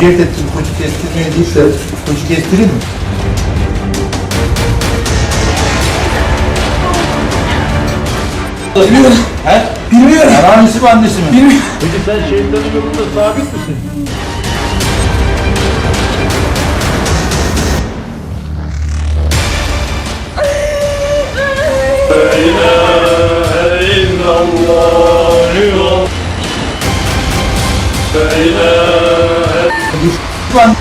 Cilt ettim koç kestirmeyecekse koç kestireyim mi? Bilmiyorum. He? Bilmiyorum. Yani annesi mi annesi mi? Bilmiyorum. Peki sen şehitlerin yolunda sabit misin? La ilahe illallah İlahe Lan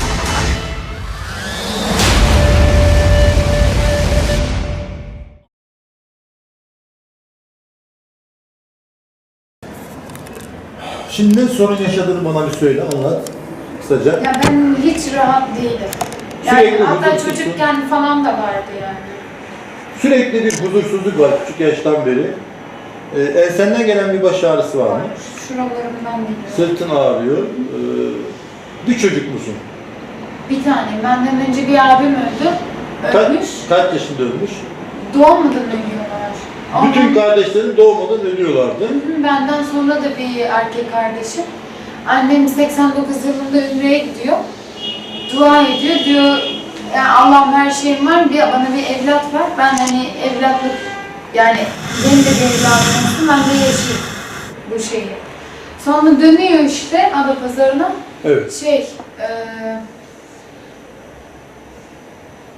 Şimdi sorun yaşadığını bana bir söyle, anlat. Kısaca. Ya ben hiç rahat değilim. Yani Sürekli hatta huzursuzsun. çocukken falan da vardı yani. Sürekli bir huzursuzluk var küçük yaştan beri. Ee, ensenden gelen bir baş ağrısı var mı? Şuralarımdan geliyor. Sırtın ağrıyor. Ee, bir çocuk musun? Bir tane. Benden önce bir abim öldü. Kaç, Ölmüş. kaç yaşında ölmüş? Doğmadan ölüyorlar. Bütün Ondan- kardeşlerin doğmadan ölüyorlardı. Benden sonra da bir erkek kardeşim. Annem 89 yılında Ümre'ye gidiyor. Dua ediyor. Diyor yani Allah'ım her şeyim var. Bir, bana bir evlat ver. Ben hani evlatlık yani benim de evladım olsun. Ben de yaşayayım bu şeyi. Sonra dönüyor işte Adapazarı'na. Evet. Şey, e,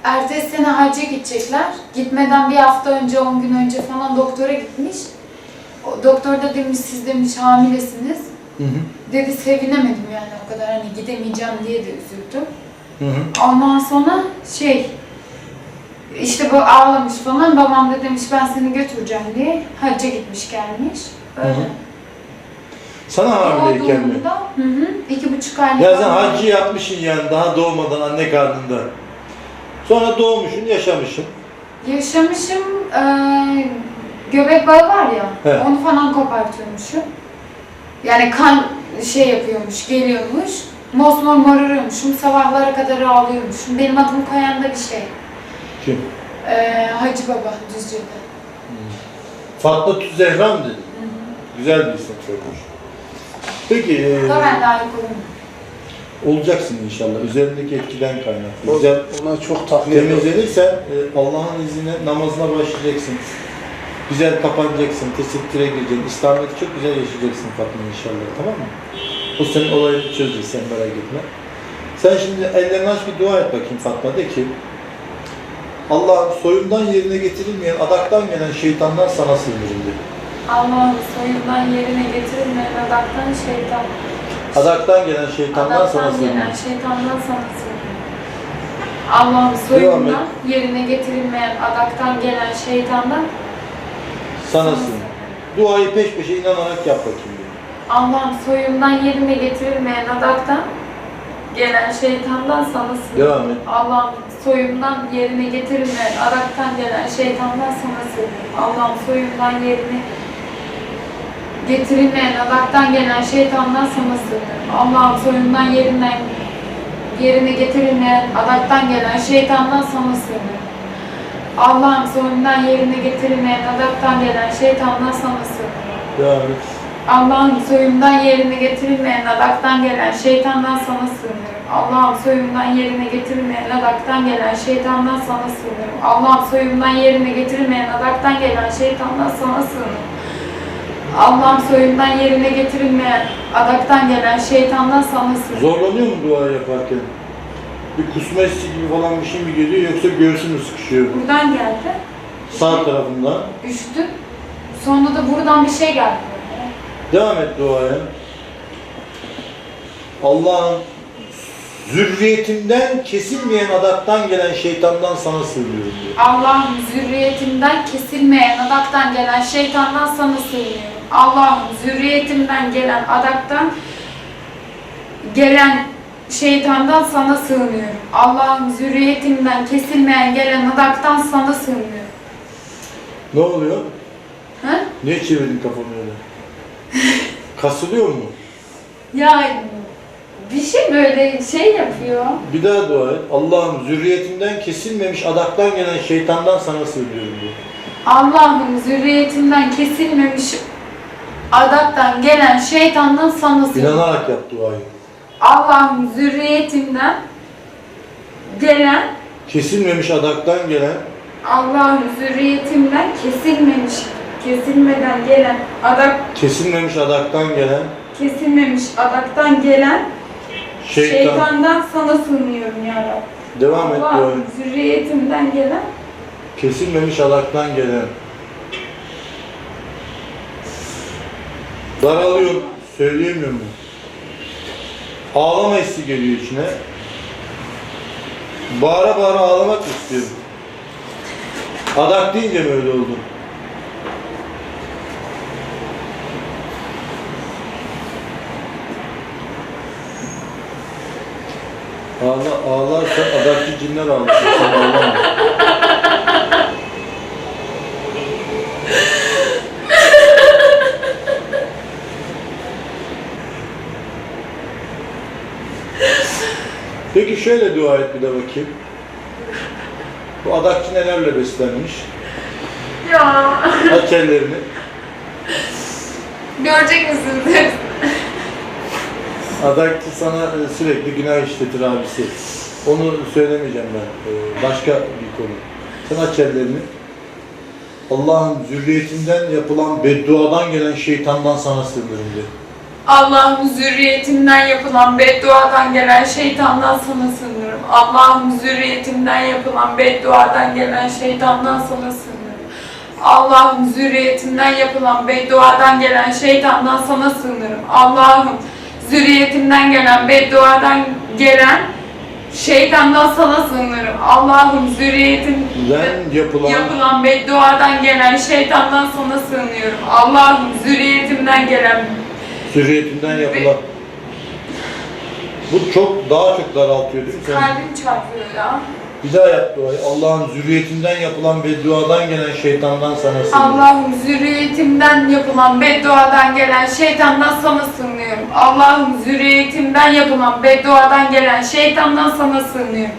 ertesi sene hacca gidecekler. Gitmeden bir hafta önce, 10 gün önce falan doktora gitmiş. O doktor da demiş siz demiş hamilesiniz. Hı hı. Dedi sevinemedim yani o kadar hani gidemeyeceğim diye de üzüldüm. Hı hı. Ondan sonra şey işte bu ağlamış falan babam da demiş ben seni götüreceğim diye hacca gitmiş gelmiş. Öyle. Hı hı. Sana hamileyken mi? Hı hı. iki buçuk aylık. Ya sen hacı yapmışsın yani daha doğmadan anne karnında. Sonra doğmuşsun, yaşamışsın. Yaşamışım, eee göbek bağı var ya, He. onu falan kopartıyormuşum. Yani kan şey yapıyormuş, geliyormuş. Mosmor morarıyormuşum, sabahlara kadar ağlıyormuşum. Benim adımı koyan da bir şey. Kim? Eee Hacı Baba Düzce'de. Fatma Tüz Zehra mı dedin? Güzel bir isim koymuş. Peki, e, da ben layık olayım. olacaksın inşallah. Üzerindeki etkiden kaynaklı. Güzel Ona çok takviye ediyorum. temizlenirsen e, Allah'ın izniyle namazına başlayacaksın. Güzel kapanacaksın, tesettüre gireceksin. İslamiyet'i çok güzel yaşayacaksın Fatma inşallah, tamam mı? O senin olayını çözecek, sen merak etme. Sen şimdi ellerini aç bir dua et bakayım Fatma, de ki Allah'ım soyundan yerine getirilmeyen, adaktan gelen şeytandan sana sığınırım de. Allah'ım soyundan yerine getirilmeyen adaktan şeytan. Adaktan gelen şeytandan sana Adaktan gelen sığınırım. şeytandan sana sığınırım. Allah'ım soyundan yerine getirilmeyen adaktan gelen şeytandan Sana sığınırım. Duayı peş peşe inanarak yap bakayım. Allah'ım soyundan yerine getirilmeyen adaktan gelen şeytandan sana sığınırım. Devam et. Allah'ım soyumdan yerine getirilmeyen adaktan gelen şeytandan sana sığınırım. Allah'ım soyumdan yerine getirilmeyen adaktan gelen şeytandan sana sığınırım. Allah'ım soyumdan yerinden yerine getirilmeyen adaktan gelen şeytandan sana sığınırım. Allah'ım soyumdan yerine getirilmeyen adaktan gelen şeytandan sana sığınırım. Devam et. Allah'ım soyumdan yerine getirilmeyen adaktan gelen şeytandan sana sığınırım. Allah'ım soyumdan yerine getirilmeyen adaktan gelen şeytandan sana sığınırım. Allah'ım soyumdan yerine getirilmeyen adaktan gelen şeytandan sana sığınırım. Allah'ım soyumdan yerine getirilmeyen adaktan gelen şeytandan sana sığınırım. Zorlanıyor mu dua yaparken? Bir kusma hissi gibi falan bir şey mi geliyor yoksa göğsün mü sıkışıyor? Buradan geldi. Sağ tarafından. Üşüdüm. Sonra da buradan bir şey geldi. Devam et duaya. Allah'ın zürriyetimden kesilmeyen adaktan gelen şeytandan sana sığınıyorum diyor. Allah'ım zürriyetimden kesilmeyen adaktan gelen şeytandan sana sığınıyorum. Allah'ım zürriyetimden gelen adaktan gelen şeytandan sana sığınıyorum. Allah'ım zürriyetimden kesilmeyen gelen adaktan sana sığınıyorum. Ne oluyor? Ha? Niye çevirdin kafanı öyle? Kasılıyor mu? Ya bir şey böyle şey yapıyor. Bir daha dua et. Allah'ım zürriyetimden kesilmemiş adaktan gelen şeytandan sana sığınıyorum diyor. Allah'ım zürriyetimden kesilmemiş adaktan gelen şeytandan sana sığınırım. İnanarak yap duayı. Allah'ım zürriyetimden gelen Kesilmemiş adaktan gelen Allah'ım zürriyetimden kesilmemiş, kesilmeden gelen adak, kesilmemiş adaktan gelen kesilmemiş adaktan gelen şeytan. şeytandan sana sığınıyorum ya Rabbi. Devam et. Allah'ım zürriyetimden gelen Kesilmemiş adaktan gelen. Daralıyorum. Söyleyemiyorum mu? Ağlama hissi geliyor içine. Bağıra bağıra ağlamak istiyorum. Adak deyince mi öyle oldu? Ağla, ağlarsan adakçı cinler ağlar. Sen ağlama. Peki şöyle dua et bir de bakayım. Bu adakçı nelerle beslenmiş? ya Aç ellerini. görecek misiniz? Adakçı sana e, sürekli günah işletir abisi. Onu söylemeyeceğim ben. Ee, Başka bir konu. Sen aç ellerini. Allah'ın zürriyetinden yapılan bedduadan gelen şeytandan sana sığınırım de. Allah'ım zürriyetimden yapılan bedduadan gelen şeytandan sana sığınırım. Allah'ım zürriyetimden yapılan bedduadan gelen şeytandan sana sığınırım. Allah'ım zürriyetimden yapılan bedduadan gelen şeytandan sana sığınırım. Allah'ım zürriyetimden gelen bedduadan gelen şeytandan sana sığınırım. Allah'ım zürriyetim Ben yapılan yapılan bedduadan gelen şeytandan sana sığınıyorum. Allah'ım zürriyetimden gelen zürriyetinden yapılan bu çok daha çok daraltıyor değil mi? Kalbim çarpıyor ya. Bir daha yap duayı. Allah'ın zürriyetinden yapılan bedduadan gelen şeytandan sana sığınırım. Allah'ım zürriyetimden yapılan bedduadan gelen şeytandan sana sığınıyorum. Allah'ım zürriyetimden yapılan bedduadan gelen şeytandan sana sığınıyorum.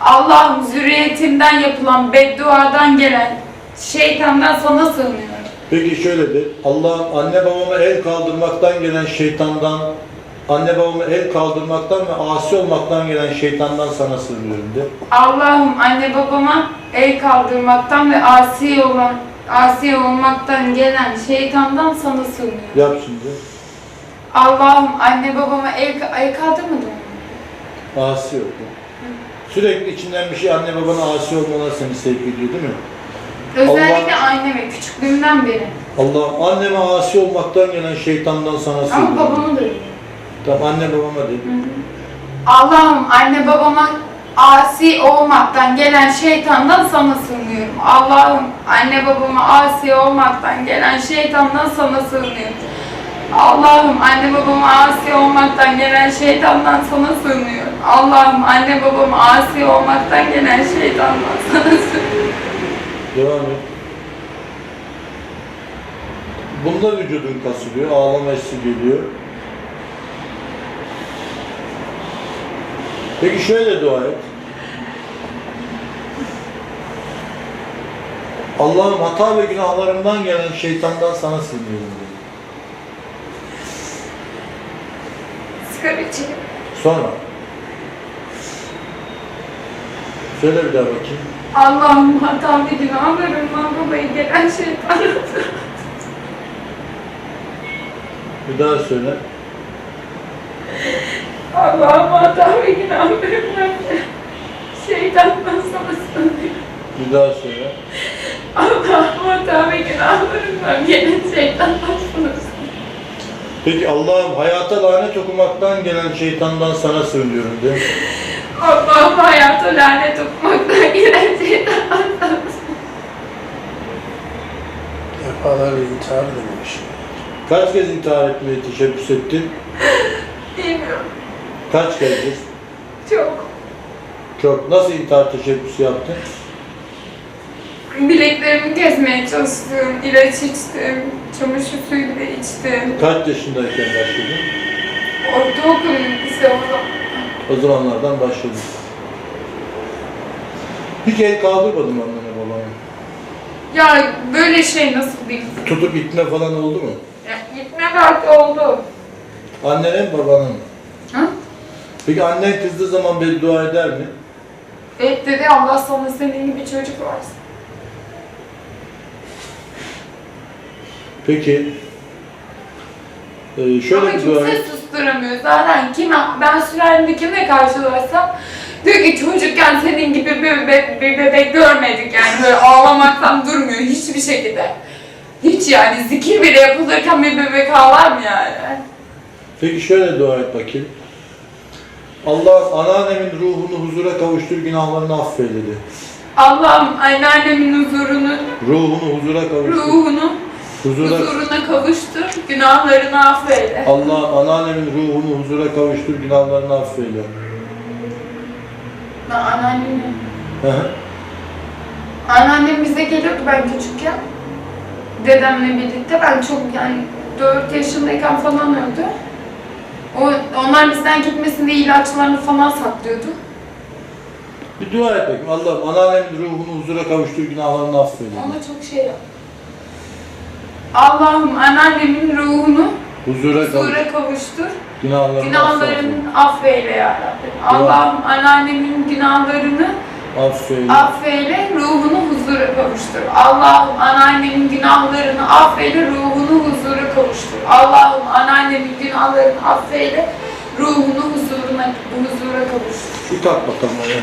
Allah'ım zürriyetimden yapılan bedduadan gelen şeytandan sana sığınıyorum. Peki şöyle de Allah anne babama el kaldırmaktan gelen şeytandan anne babama el kaldırmaktan ve asi olmaktan gelen şeytandan sana sığınıyorum de. Allah'ım anne babama el kaldırmaktan ve asi olan asi olmaktan gelen şeytandan sana sığınıyorum. Yap şimdi. Allah'ım anne babama el, el kaldırmadım mı? Asi yok. Sürekli içinden bir şey anne babana asi olmalar seni sevk ediyor değil mi? Özellikle Allah- anneme küçüklüğümden beri. Allah anneme asi olmaktan gelen şeytandan sana Ama sığınıyorum. babamı da Tamam anne babama de. Allah'ım anne babama asi olmaktan gelen şeytandan sana sığınıyorum. Allah'ım anne babama asi olmaktan gelen şeytandan sana sığınıyorum. Allah'ım anne babama asi olmaktan gelen şeytandan sana sığınıyorum. Allah'ım anne babama asi olmaktan gelen şeytandan sana sığınıyorum. Devam et. Bunda vücudun kasılıyor, ağlama hissi geliyor. Peki şöyle dua et. Allah'ım hata ve günahlarımdan gelen şeytandan sana sığınıyorum. Sigara içelim. Sonra. Söyle bir daha bakayım. Allah'ım hata ve günahlarımdan dolayı gelen şeytandan Bir daha söyle. Allah'ım hata ve günahlarımdan şeytandan sana sığınıyorum. Bir daha söyle. Allah'ım hata ve günahlarımdan gelen şeytandan sana sığınıyorum. Peki Allah'ım hayata lanet okumaktan gelen şeytandan sana sığınıyorum de. Allah'ım hayata lanet okumaktan gelen şeytandan sana sığınıyorum. Defalarca intihar demiş. Kaç kez intihar etmeye teşebbüs ettin? Kaç kez? Çok. Çok. Nasıl intihar teşebbüsü yaptın? Bileklerimi kesmeye çalıştım, ilaç içtim, çamaşır suyu bile içtim. Kaç yaşındayken başladın? Ortaokul lise o zaman. O zamanlardan başladın. Hiç el kaldırmadın mı annene babana? Ya böyle şey nasıl diyeyim? Tutup itme falan oldu mu? Yani gitme karşı oldu. Annene mi babana mı? Peki annen kızdığı zaman beddua eder mi? Evet dedi Allah sana senin gibi çocuk versin. Peki ee, şöyle Ama bir dua kimse susturamıyor. Zaten kime, ben sürelimde kimle karşılaşsam diyor ki çocukken senin gibi bir bebek, bir bebek görmedik yani böyle ağlamaktan durmuyor hiçbir şekilde. Hiç yani zikir bile yapılırken bir bebek ağlar mı yani? Peki şöyle dua et bakayım. Allah anneannemin ruhunu huzura kavuştur, günahlarını affeyle de. Allah'ım anneannemin huzurunu, Ruhunu huzura kavuştur. ruhunu Huzura, huzuruna kavuştur, günahlarını affeyle. Allah anneannemin ruhunu huzura kavuştur, günahlarını affeyle. Ben anneannemi Hı hı. Anneannem bize geliyordu ben küçükken. Dedemle birlikte. Ben çok yani 4 yaşındayken falan öldü. O, onlar bizden gitmesin diye ilaçlarını falan saklıyordu. bir dua et bakayım. Allah'ım anneannemin ruhunu huzura kavuştur, günahlarını affeyle. Ona çok şey yap. Allah'ım anneannemin ruhunu Huzura kavuştur, huzura kavuştur. günahlarını. Günahlarını affeyle ya Rabbim. Allah'ım anneannemin günahlarını Affeyle. affeyle, ruhunu huzura kavuştur. Allah'ım anneannemin günahlarını affeyle, ruhunu huzura kavuştur. Allah'ım anneannemin günahlarını affeyle, ruhunu huzuruna, huzura kavuştur. Bir kalk bakalım oraya.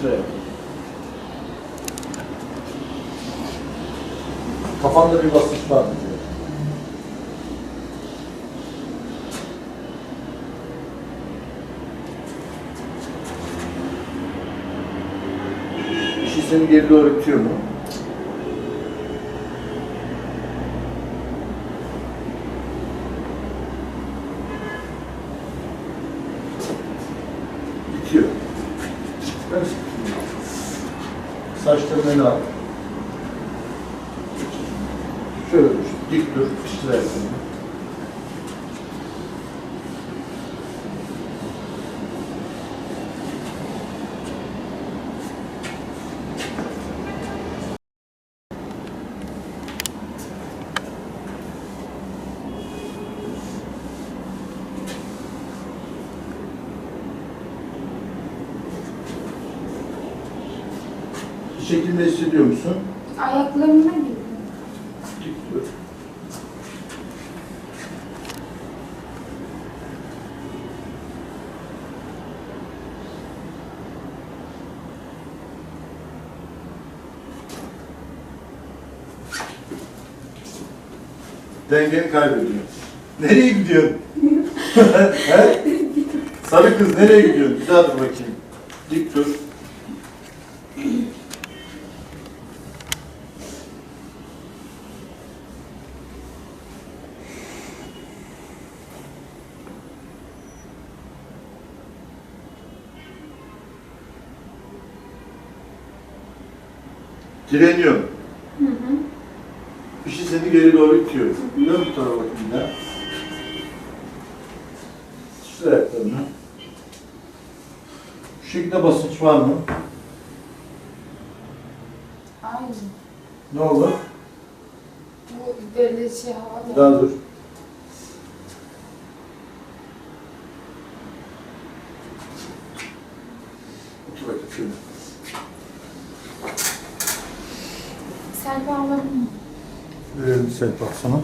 Şuraya. Kafanda bir basınç var mı? Seni geri doğru mu? Bitiyor. Ver. Saçlarını ele al. Şöyle dur. Dik dur. Şuraya koy. Bir şekilde hissediyor musun? Ayaklarına gibi. Dik. Dengeni kaybediyor. Nereye gidiyorsun? Sarı kız nereye gidiyorsun? Bir daha dur bakayım. Dik dur. Direniyor. Hı hı. Şey seni geri doğru itiyor. Dön bu tarafa daha. Şu ayaklarını. Şu şekilde basınç var mı? Aynı. Ne olur? Bu böyle şey havada. daha dur. Otur bakayım şöyle. Selvi alalım mı? Verelim bir selpak sana.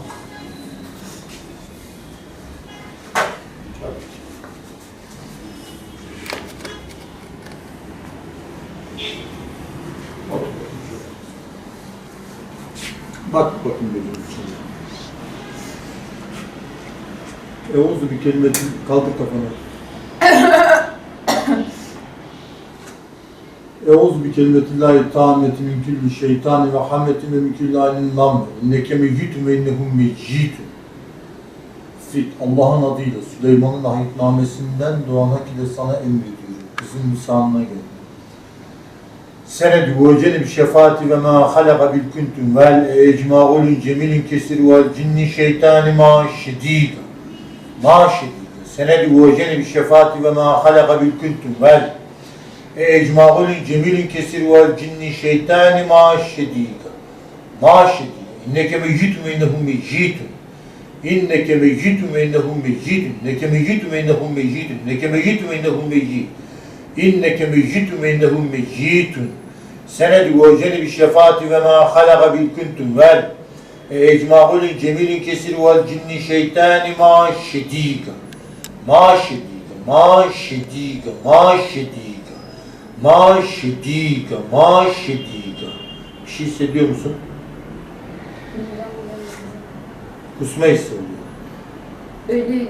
Bak bakayım gözümün içine. Evuzu bir kelime kaldır kafanı. Eûzu bi kelimetillahi tammeti min kulli şeytani ve hammetin ve min kulli ainin lamme. İnneke meyyitun ve innehum meyyitun. Fit Allah'ın adıyla Süleyman'ın ahitnamesinden doğanak ile sana emrediyorum. Kızın lisanına gel. Senedi ve cenib şefaati ve ma halaka bil kuntum vel ecma'ul cemilin kesir vel cinni şeytani ma şedid. Ma şedid. Senedi ve cenib şefaati ve ma halaka bil kuntum vel ecma'ul cemilin kesir vel cinni şeytani ma şedika. Ma şedika. İnneke meyyitun ve innehum meyyitun. İnneke meyyitun ve innehum meyyitun. İnneke meyyitun ve innehum meyyitun. İnneke meyyitun ve innehum meyyitun. İnneke meyyitun ve innehum meyyitun. Senedi ve cenibi şefaati ve ma halaka bil kuntum vel. Ecma'ul cemilin kesir vel cinni şeytani ma şedika, ma şedika, ma şedika, ma şedika. Bir şey hissediyor musun? Kusma hissi oluyor. Öyle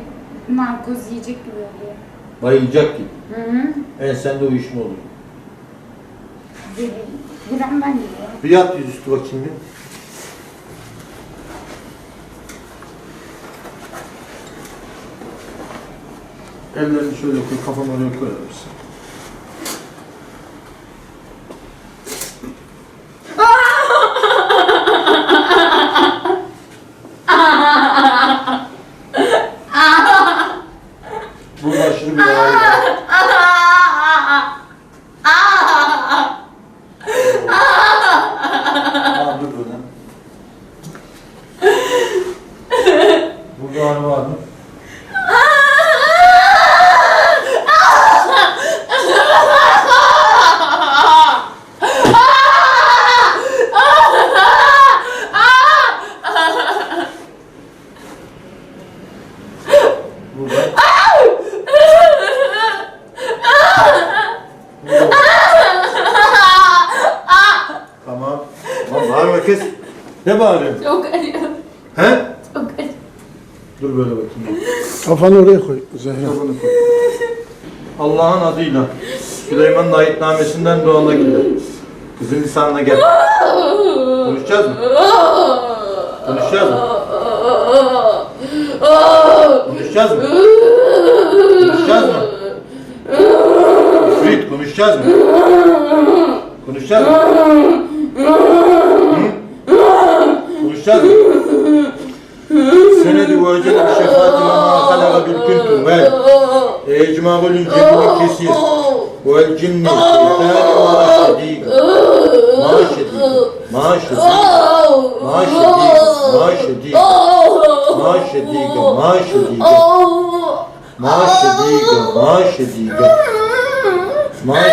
narkoz yiyecek gibi oluyor. Bayılacak gibi. Hı hı. Ensende uyuşma oluyor. Deli. Buram ben geliyorum. Bir yat yüzüstü bakayım bir. Ellerini şöyle koy, kafanı oraya koyar mısın? Burada aşırı bir ağrı var. Tamam dur böyle. Burada ağrı var mı? Burada. Burada. Tamam. Tamam bağırma kız. Ne bağırıyorsun? Çok acıyor. He? Çok acıyor. Dur böyle bakayım. Kafanı oraya koy Zehra. Allah'ın adıyla Süleyman'ın ayetnamesinden doğana gider. Kızın lisanına gel. Konuşacağız mı? Konuşacağız mı? Konuşacağız mı? Konuşacağız mı? Üfrit konuşacağız mı? Konuşacağız mı? Hı? Konuşacağız mı? Senedi ve öcele bir şefaati ve ma halaka bil kuntum vel ecma'ul cemil kesir vel cinni şeytani ma şedid ma şedid ma şedid ma şedid ma şedid ma şedid ma şedid ma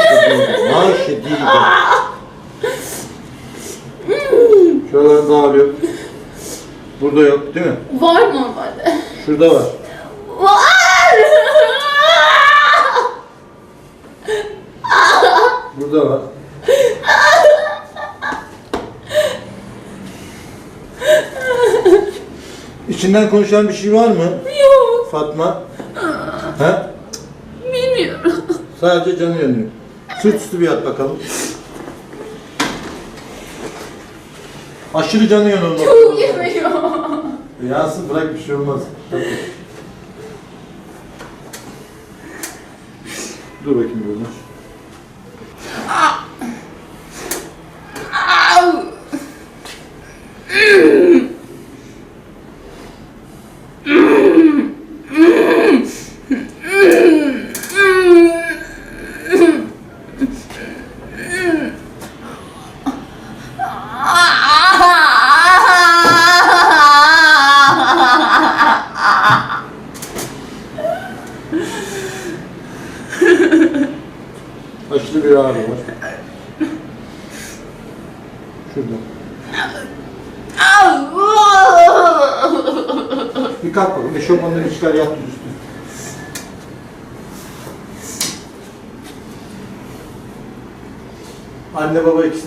Burada yok değil mi? Var normalde. Şurada var. Var. Burada var. İçinden konuşan bir şey var mı Yok. Fatma? He? Bilmiyorum. Sadece canı yanıyor. Sırt üstü bir yat bakalım. Aşırı canı yanıyor. Yansın bırak bir şey olmaz. Dur bakayım böyle.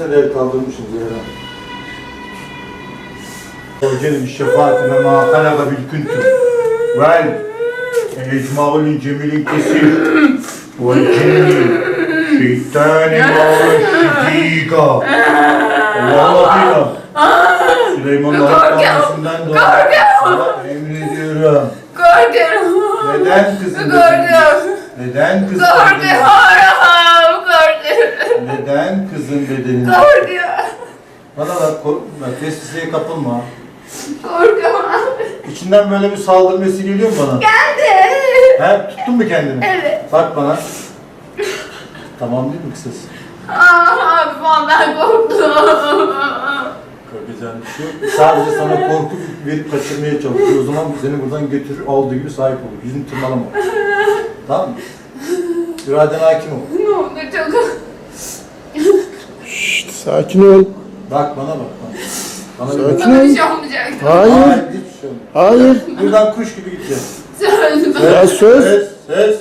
Hasretine del kaldırmışsınız Zehra. Hocanın şefaatine ma halaka bil kuntum. Vel ecmaulün cemilin kesir. Ve cinnin şeytani mağla şidika. Allah'a billah. Süleyman Allah'ın korkuyorum. Emin ediyorum. Korkuyorum. Neden kızım? Korkuyorum. Neden kızım? Korkuyorum. Neden kızın bedenini? Korkuyorum. Bana bak korkma, testiseye kapılma. Korkuyorum. İçinden böyle bir saldırması geliyor mu bana? Geldi. He, tuttun mu kendini? Evet. Bak bana. Tamam değil mi kısas? Aa, abi vallahi korktum. Korkacağın bir şey yok. Sadece sana korku verip kaçırmaya çalışıyor. O zaman seni buradan götürür, aldığı gibi sahip olur. Yüzünü tırmalama. tamam mı? İraden hakim ol. ne oldu çok... Sakin ol. Bak bana bak. Bana. Sakin Bana bir ol. şey olmayacak. Hayır. şey. Hayır. Buradan kuş gibi gideceğiz. Söz. Ya söz. Söz, söz.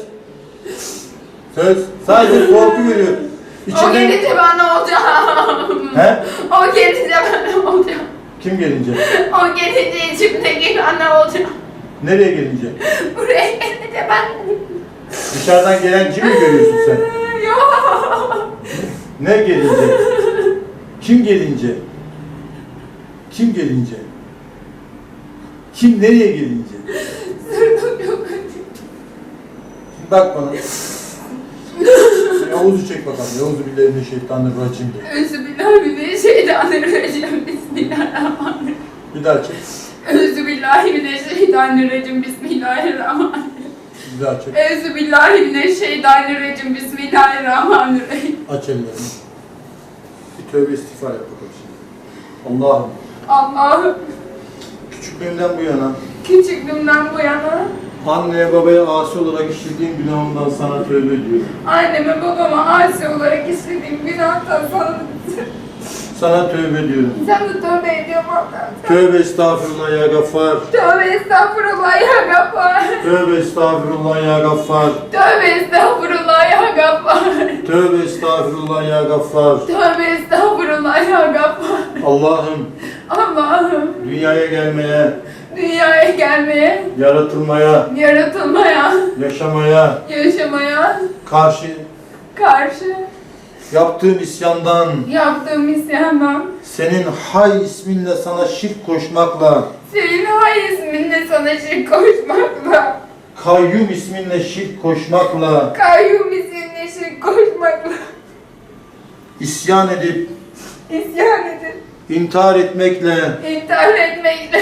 Söz. Sadece korku veriyor. O İçinden... gelince ben ne olacağım? He? O gelince ben ne olacağım? Kim gelince? O gelince içimdeki ben ne olacağım? Nereye gelince? Buraya gelince ben... Dışarıdan gelen kimi görüyorsun sen? Yok. Ne gelince? Kim gelince? Kim gelince? Kim nereye gelince? Sırtım yok Şimdi bak bana. Yavuz'u çek bakalım. Yavuz'u birilerine şeytanla bırakayım diye. Özü billahi bir şeytanı vereceğim. Bismillahirrahmanirrahim. Bir daha çek. Özü billahi bir şeytanı vereceğim. Bismillahirrahmanirrahim. Bir daha çek. Özü billahi bir şeytanı vereceğim. Bismillahirrahmanirrahim. Aç ellerini. Bir tövbe istiğfar yap bakalım şimdi. Allah'ım Allah'ım küçüklüğümden bu yana küçüklüğümden bu yana anneye babaya asi olarak işlediğim günahımdan sana tövbe ediyorum. anneme babama asi olarak işlediğim günahtan sana Sana tövbe ediyorum. sen de tövbe ediyorum Allah'ım. Tövbe estağfurullah ya gaffar. Tövbe estağfurullah ya gaffar. Tövbe estağfurullah ya gaffar. Tövbe estağfurullah ya gaffar. Tövbe estağfurullah ya gaffar. Tövbe estağfurullah ya gaffar. Allah'ım Allah'ım dünyaya gelmeye, dünyaya gelmeye, yaratılmaya, yaratılmaya, yaşamaya yaşamaya karşı karşı yaptığım isyandan, yaptığım isyandan senin hay isminle sana şirk koşmakla, senin hay isminle sana şirk koşmakla, kayyum isminle şirk koşmakla, kayyum isminle şirk koşmakla, isyan edip, isyan edip, intihar etmekle, intihar etmekle,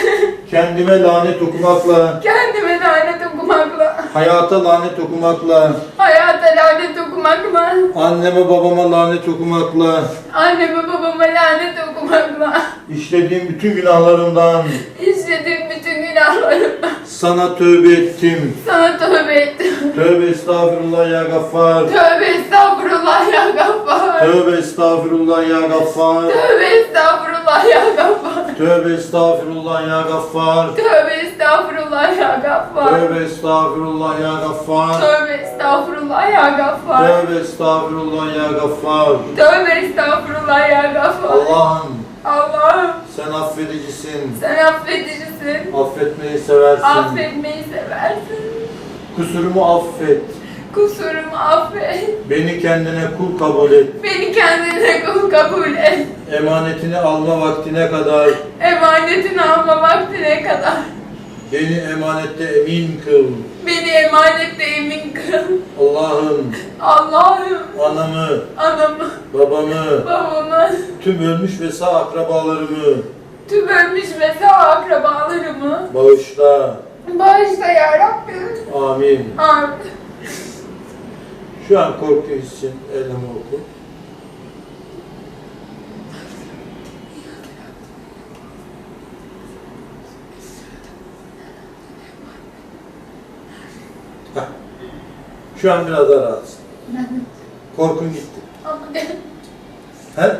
kendime lanet okumakla, kendime lanet okumakla, hayata lanet okumakla, hayata lanet okumakla, anneme babama lanet okumakla, anneme babama lanet okumakla, işlediğim bütün günahlarımdan işlediğim bütün günahlarımla sana tövbe ettim. sana tövbe ettim. Tövbe estağfurullah ya gaffar. Tövbe estağfurullah ya gaffar. Tövbe estağfurullah ya gaffar. Tövbe estağfurullah ya gaffar. Tövbe estağfurullah ya gaffar. Tövbe estağfurullah ya gaffar. Tövbe estağfurullah ya gaffar. Tövbe estağfurullah ya gaffar. Tövbe estağfurullah ya gaffar. Tövbe estağfurullah ya gaffar. Allah'ım Allah'ım sen affedicisin. sen affedicisin. Affetmeyi seversin. Affetmeyi seversin. Kusurumu affet. Kusurumu affet. Beni kendine kul kabul et. Beni kendine kul kabul et. Emanetini alma vaktine kadar Emanetini alma vaktine kadar. Beni emanette emin kıl. Beni emanette emin kıl. Allah'ım Allah'ım anamı, anamı, babamı, babamı, tüm ölmüş ve sağ akrabalarımı tüm ölmüş ve sağ akrabalarımı bağışla. bağışla ya Rabbim. Amin. Amin. Şu an korku hissin elime oku. Şu an biraz daha rahatsın. Korkun gitti. Ama He?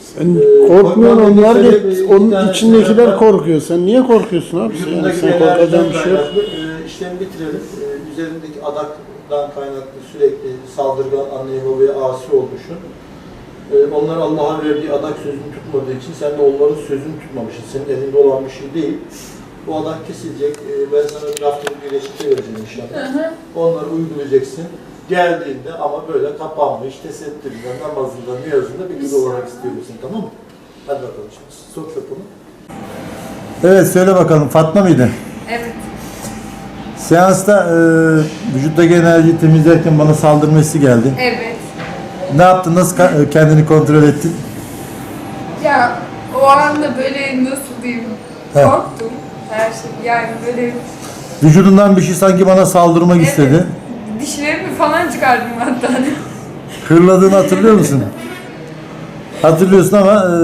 Sen Ee, korkmuyorsun korkmadan onlar da şey- bir onun tane içindekiler korkuyor. Sen niye korkuyorsun abi? Sen, Vücudundaki sen korkacağın bir şey yok. kaynaklı e, işlemi bitirelim. E, üzerindeki adaktan kaynaklı sürekli saldırgan anneye babaya asi olmuşsun. E, onlar Allah'a verdiği adak sözünü tutmadığı için sen de onların sözünü tutmamışsın. Senin elinde olan bir şey değil. Bu adak kesilecek. E, ben sana bir haftalık bir reçete vereceğim inşallah. Hı hı. Onları uygulayacaksın. Geldiğinde ama böyle kapanmış, tesettüründe, namazında, niyazında bir kız olarak istiyorsun tamam mı? Hadi bakalım şimdi. Sok bunu. Evet söyle bakalım Fatma mıydı? Evet. Seansta e, vücuttaki enerjiyi temizlerken bana saldırması geldi. Evet. Ne yaptın? Nasıl ka- e, kendini kontrol ettin? Ya o anda böyle nasıl diyeyim? He. Korktum. Her şey yani böyle Vücudundan bir şey sanki bana saldırmak Evet. istedi. dişlerimi falan çıkardım hatta. Hırladığını hatırlıyor musun? Hatırlıyorsun ama e,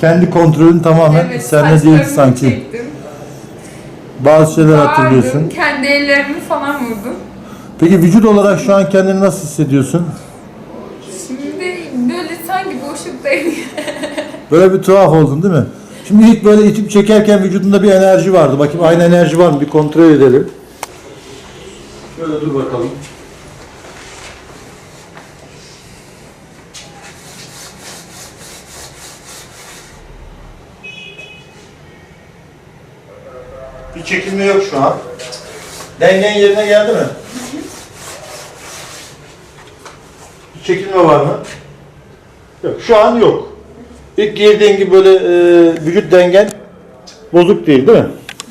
kendi kontrolün tamamen sende değil saçlarımı sanki. çektim. Bazı şeyler Bağırdım, hatırlıyorsun. Kendi ellerimi falan vurdum. Peki vücut olarak şu an kendini nasıl hissediyorsun? Şimdi böyle sanki boşluktayım. Böyle bir tuhaf oldun değil mi? Şimdi ilk böyle itip çekerken vücudunda bir enerji vardı. Bakayım aynı enerji var mı? Bir kontrol edelim. Şöyle dur bakalım. Bir çekilme yok şu an. Dengen yerine geldi mi? Bir çekilme var mı? Yok. Şu an yok. İlk girdiğin gibi böyle e, vücut dengen bozuk değil değil mi?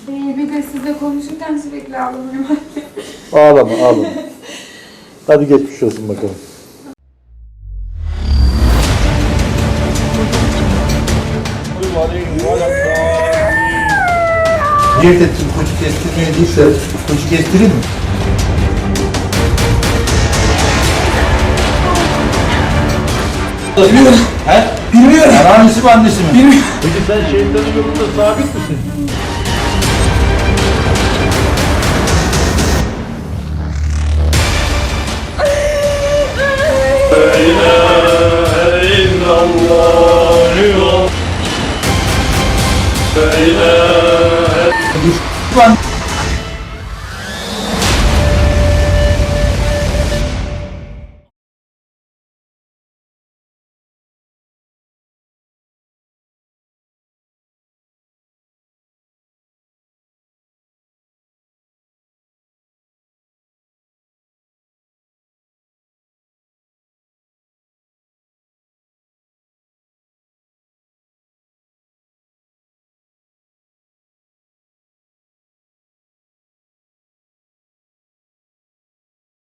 Ee, bir de sizle konuşurken sürekli ağlamıyorum. Ağlama ağlama. Hadi geçmiş olsun bakalım. Cirit ettim koçu kestirmeye değilse koçu kestireyim mi? Bilmiyorum. He? Bilmiyorum. Yani annesi mi annesi mi? Bilmiyorum. Peki sen şeytanın yolunda sabit misin? La